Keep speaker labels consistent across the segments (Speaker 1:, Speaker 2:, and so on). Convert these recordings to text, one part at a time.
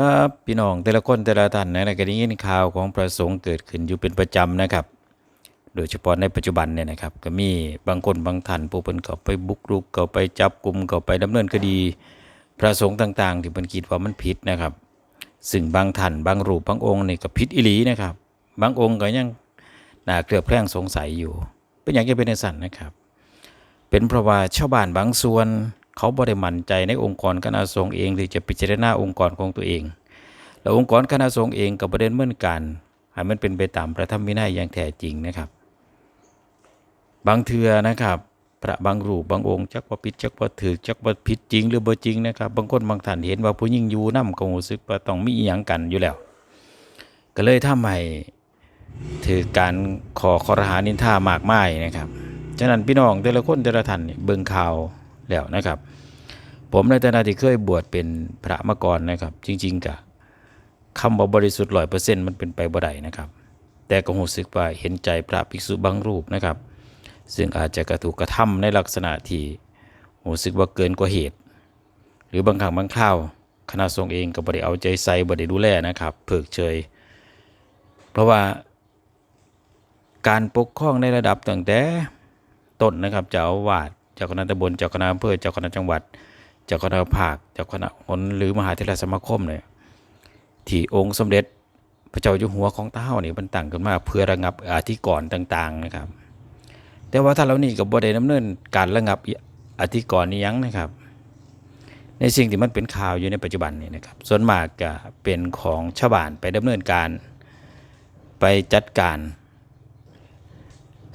Speaker 1: ครับพี่น้องแต่ละคนแต่ละท่านนะก็ได้ยินข่าวของพระสงฆ์เกิดขึ้นอยู่เป็นประจำนะครับ โดยเฉพาะในปัจจุบันเนี่ยนะครับ ก็มีบางคนบางท่านผู้เพิ่นเข้าไปบุกรุกเข้าไปจับกลุ่มเข้าไปดำเนินคดีพระสงฆ์ต่าง ๆ ที่เพิ่นคิดว่ามันผิดนะครับ ซึ่งบางท่านบางรูปบางองค์นี่ก็ผิดอีหลีนะครับ บางองค์ก็ยังน่าเคลือบแคลงสงสัยอยู่ เป็นอย่างจะเป็นในสันนะครับ เป็นเพราะว่าชาวบ้านบางส่วน เขาบ่ได้มั่นใจในองค์กรคณะสงฆ์เองที่จะพิจารณาองค์กรของตัวเอง แล้วองค์กรคณะสงฆ์เองก็บ่ได้ดำเนินการให้มันเป็นไปตามพระธรรมวินัยอย่างแท้จริงนะครับ บางเทือนะครับพระบางรูปบางองค์จักว่าผิดจักว่าถือจักว่าผิดจริง หรือบ่จริงนะครับ บางคนบางท่านเห็นว่าผู้หญิงอยู่นำก็รู้สึกว่าต้องมีอีหยังกันอยู่แล้ว ก็เลยทำให้ถือการขอคอรหานินทามากมายนะครับฉะนั้นพี่น้องแต่ละคนแต่ละท่านเบิ่งข่าวแล้วนะครับ ผมในฐานะที่เคยบวชเป็นพระมาก่อนนะครับ จริง ๆกะคำว่าบริสุทธิ์ร้อยเปอร์เซ็นต์มันเป็นไปบ่ได้นะครับ แต่ก็รู้สึกว่าเห็นใจพระภิกษุบางรูปนะครับ ซึ่งอาจจะกระถูกกระทำในลักษณะที่รู้สึกว่าเกินกว่าเหตุ หรือบางครั้งบางคราวคณะสงฆ์เองก็บ่ได้เอาใจใส่บ่ได้ดูแลนะครับเพิกเฉย เพราะว่าการปกครองในระดับตั้งแต่ต้นนะครับเจ้าอาวาสเจ้าคณะตำบลเจ้าคณะอำเภอเจ้าคณะจังหวัด เจ้าคณะภาคเจ้าคณะหนหรือมหาเทรสมาคมเนี่ยที่องค์สมเด็จพระเจ้าอยู่หัวของเต้านี่มันตั้งขึ้นมาเพื่อระงับอธิกรณ์ต่าง ๆนะครับ แต่ว่าถ้าเรานี่กับบ่ได้ดำเนินการระงับอธิกรณ์นี้ยังนะครับ ในสิ่งที่มันเป็นข่าวอยู่ในปัจจุบันนี่นะครับ ส่วนมากก็เป็นของชาวบ้านไปดำเนินการไปจัดการ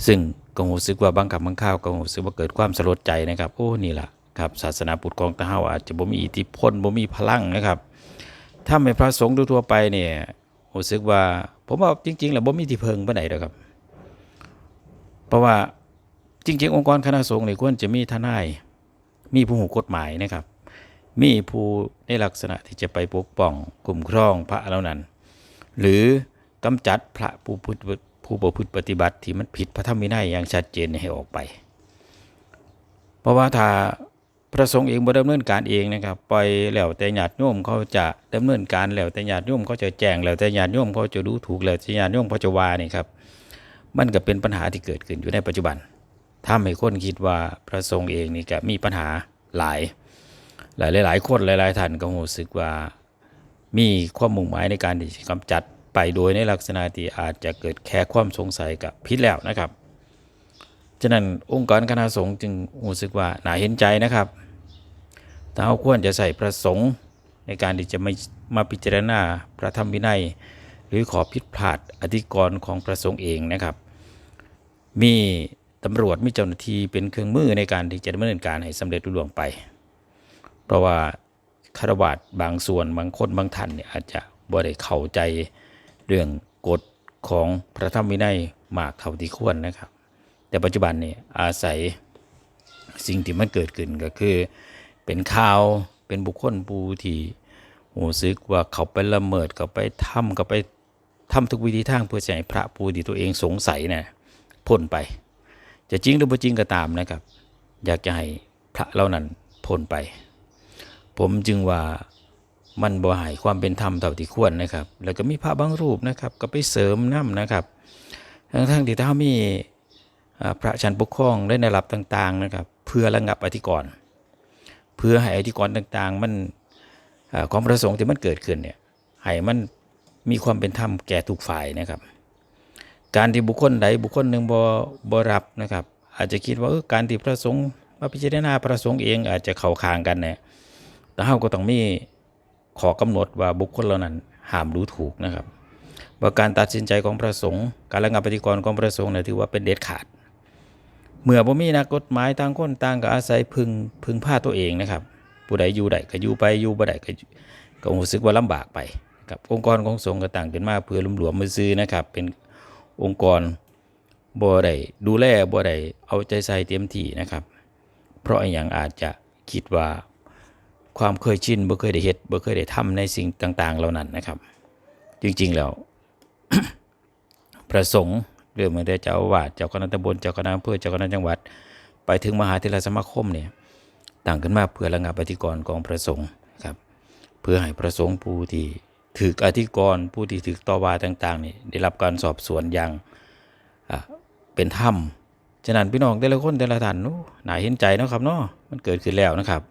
Speaker 1: ซึ่งก็รู้สึกว่าบางคำบางข่าวก็รู้สึกว่าเกิดความสลดใจนะครับ โอ้นี่แหละ ครับศาสนาพุทธของเฮาอาจจะบ่มีอิทธิพลบ่มีพลังนะครับถ้าเป็นพระสงฆ์ทั่วไปเนี่ยรู้สึกว่าผมว่าจริงๆแล้วบ่มีที่เพิงปานใดดอกครับ เพราะว่าจริง ๆ องค์กรคณะสงฆ์นี่ควรจะมีทนาย มีผู้หูกฎหมายนะครับ มีผู้ในลักษณะที่จะไปปกป้องคุ้มครองพระเหล่านั้น หรือกำจัดพระผู้พุทธผู้ประพฤติปฏิบัติที่มันผิดพระธรรมวินัยอย่างชัดเจนให้ออกไป เพราะว่าถ้า พระสงฆ์เองบ่ดำเนินการเองนะครับปล่อยแล้วแต่ญาติโยมเขาจะดำเนินการแล้วแต่ญาติโยมเขาจะแจ้งแล้วแต่ญาติโยมเขาจะดูถูกแล้วแต่ญาติโยมเขาจะว่านี่ครับมันก็เป็นปัญหาที่เกิดขึ้นอยู่ในปัจจุบันทำให้คนคิดว่าพระสงฆ์เองนี่ก็มีปัญหาหลาย หลายหลายคนหลายๆท่านก็รู้สึกว่ามีความมุ่งหมายในการที่จะกำจัดไปโดยในลักษณะที่อาจจะเกิดแค่ความสงสัยกับพิษแล้วนะครับ ฉะนั้นองค์กรคณะสงฆ์จึงรู้สึกว่าน่าเห็นใจนะครับ ถ้าเราควรจะใส่พระสงฆ์ในการที่จะไม่มาพิจารณาพระธรรมวินัย หรือขอผิดพลาดอธิกรณ์ของพระสงฆ์เองนะครับ มีตำรวจมีเจ้าหน้าที่เป็นเครื่องมือในการที่จะดำเนินการให้สำเร็จรุ่ล่วงไป เพราะว่าคารวาสบางส่วนบางคนบางท่านเนี่ยอาจจะบ่ได้เข้าใจเรื่องกฎของพระธรรมวินัยมากเท่าที่ควรนะครับ แต่ปัจจุบันเนี่ยอาศัยสิ่งที่มันเกิดขึ้นก็คือ เป็นข่าวเป็นบุคคลผู้ที่รู้สึกว่าเขาไปละเมิดเขาไปทำเขาไปทำทุกวิธีทางเพื่อจะให้พระผู้ที่ตัวเองสงสัยเนี่ยพ้นไป จะจริงหรือไม่จริงก็ตามนะครับ อยากจะให้พระเหล่านั้นพ้นไป ผมจึงว่ามันบ่หายความเป็นธรรมเท่าที่ควรนะครับ แล้วก็มีพระบางรูปนะครับ ก็ไปเสริมน้ำนะครับ ทั้งทั้งที่ถ้ามีพระชันปกครองได้ในระดับต่าง ๆนะครับ เพื่อระงับอธิกรณ์ เพื่อให้อธิกรณ์ต่างๆ มันความประสงค์ที่มันเกิดขึ้นเนี่ยให้มันมีความเป็นธรรมแก่ทุกฝ่ายนะครับ การที่บุคคลใดบุคคลหนึ่งบ่บรับนะครับ อาจจะคิดว่าออการที่พระสงฆ์มาพิจารณาพระสงฆ์เองอาจจะเข้าข้างกันเนี่ยแต่เฮาก็ต้องมีขอกำหนดว่าบุคคลเหล่านั้นห้ามดูถูกนะครับว่าการตัดสินใจของพระสงฆ์การระงับปฏิกรณ์ของพระสงฆ์เนี่ยถือว่าเป็นเด็ดขาด เมื่อบ่มีนักกฎหมายต่างคนต่างก็อาศัยพึงพึงพาตัวเองนะครับผู้ใดอยู่ใดก็อยู่ไปอยู่บ่ได้ก็ก็รู้สึกว่าลำบากไปครับองค์กรของสงฆ์ก็ตั้งขึ้นมาเพื่อรวมรวมมือซื้อนะครับ เป็นองค์กรบ่ได้ดูแลบ่ได้เอาใจใส่เต็มที่นะครับ เพราะอย่างอาจจะคิดว่าความเคยชินบ่เคยได้เฮ็ดบ่เคยได้ทำในสิ่งต่าง ๆ เหล่านั้นนะครับ จริงๆแล้วพระสงฆ์ เรื่องมาได้เจ้าวาสเจ้าคณะตำบลเจ้าคณะอำเภอเจ้าคณะจังหวัด ไปถึงมหาเทรสมาคมเนี่ยตั้งขึ้นมาเพื่อระงับปฏิกรณ์ของพระสงฆ์ครับเพื่อให้ประสงค์ผู้ที่ถูกอธิกรณ์ผู้ที่ถูกต่อว่าต่างๆนี่ได้รับการสอบสวนอย่างเป็นธรรมฉะนั้นพี่น้องแต่ละคนแต่ละท่านโอ้น่าเห็นใจนะครับเนาะมันเกิดขึ้นแล้วนะครับ